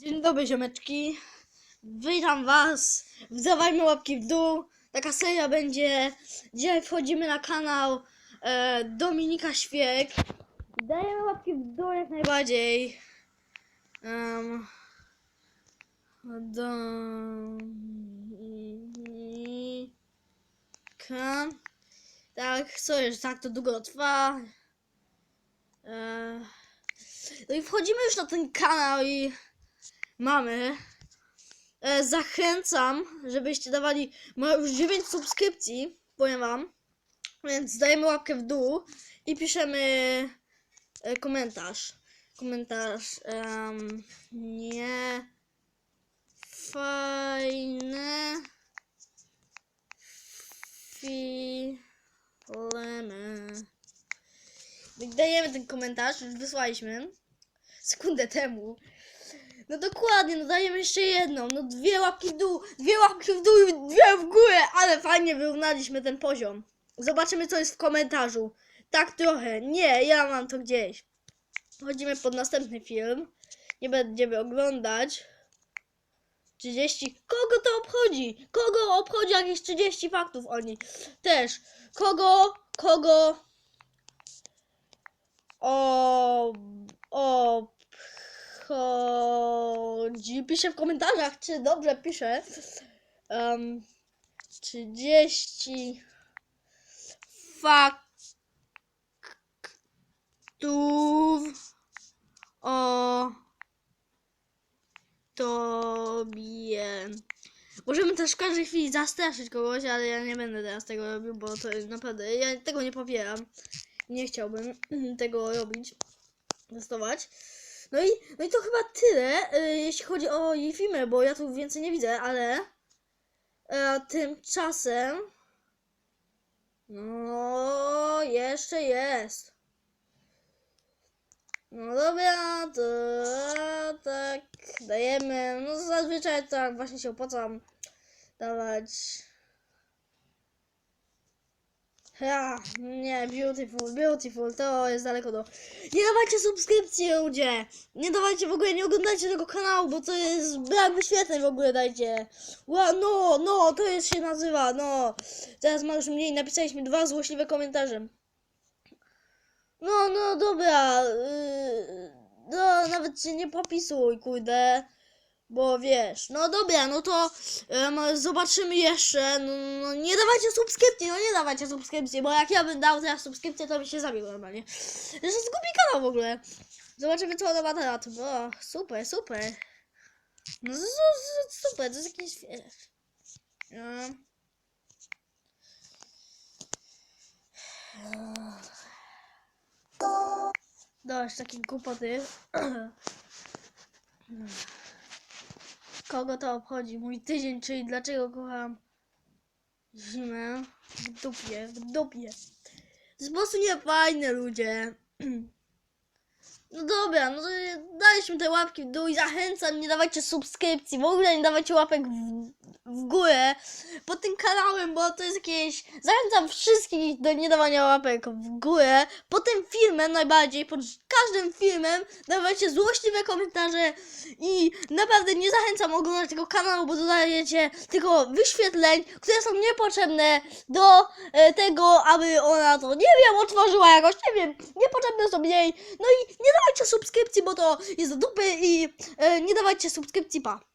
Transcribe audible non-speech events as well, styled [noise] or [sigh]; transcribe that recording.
Dzień dobry ziomeczki. Witam was. Wdawajmy łapki w dół. Taka seria będzie. Dzisiaj wchodzimy na kanał e, Dominika Świek. Dajemy łapki w dół jak najbardziej. Um, Dominika. Tak, sorry, że tak to długo trwa. E, no i wchodzimy już na ten kanał i mamy. E, zachęcam, żebyście dawali. Ma już 9 subskrypcji, powiem wam. Więc dajemy łapkę w dół i piszemy e, komentarz. Komentarz. em, nie. Fajne. Filmy. Dajemy ten komentarz, już wysłaliśmy. Sekundę temu. No dokładnie, no dajemy jeszcze jedną. No dwie łapki w dół, dwie łapki w dół i dwie w górę, ale fajnie wyrównaliśmy ten poziom. Zobaczymy co jest w komentarzu. Tak trochę. Nie, ja mam to gdzieś. Chodzimy pod następny film. Nie będziemy oglądać. 30. Kogo to obchodzi? Kogo obchodzi jakieś 30 faktów oni? Też. Kogo, kogo o, obchodzi. Piszę w komentarzach, czy dobrze piszę. Um, 30 faktów o tobie. Możemy też w każdej chwili zastraszyć kogoś, ale ja nie będę teraz tego robił, bo to jest naprawdę, ja tego nie popieram. Nie chciałbym [clears throat] tego robić, testować. No i, no i to chyba tyle, y, jeśli chodzi o jej filmy, bo ja tu więcej nie widzę, ale e, tymczasem no jeszcze jest. No dobra, to tak dajemy. No zazwyczaj tak właśnie się opłaca dawać. Ja, nie, beautiful, beautiful, to jest daleko do... Nie dawajcie subskrypcji, ludzie! Nie dawajcie w ogóle, nie oglądajcie tego kanału, bo to jest brak wyświetleń w ogóle, dajcie! Ła, no, no, to jest się nazywa, no! Teraz ma już mniej, napisaliśmy dwa złośliwe komentarze. No, no, dobra, yy, no, nawet się nie popisuj, kurde. Bo wiesz, no dobra, no to em, zobaczymy jeszcze. No, no nie dawajcie subskrypcji, no nie dawajcie subskrypcji, bo jak ja bym dał teraz subskrypcję, to by się zabił normalnie. Zresztą zgubi kanał w ogóle. Zobaczymy co ona ma teraz. O, super, super. No super, to jest wiesz. [clears throat] No. Dość takie głupoty. Kogo to obchodzi? Mój tydzień, czyli dlaczego kocham zimę w dupie, w dupie. Po prostu niefajne, ludzie. [clears throat] No dobra, no to daliśmy te łapki w dół i zachęcam, nie dawajcie subskrypcji, w ogóle nie dawajcie łapek w, w górę pod tym kanałem, bo to jest jakieś... Zachęcam wszystkich do nie dawania łapek w górę pod tym filmem najbardziej, pod każdym filmem dawajcie złośliwe komentarze i naprawdę nie zachęcam oglądać tego kanału, bo dodajecie tylko wyświetleń, które są niepotrzebne do e, tego, aby ona to, nie wiem, otworzyła jakoś, nie wiem, niepotrzebne są jej. No i nie dawajcie subskrypcji, bo to jest do dupy i e, nie dawajcie subskrypcji, pa.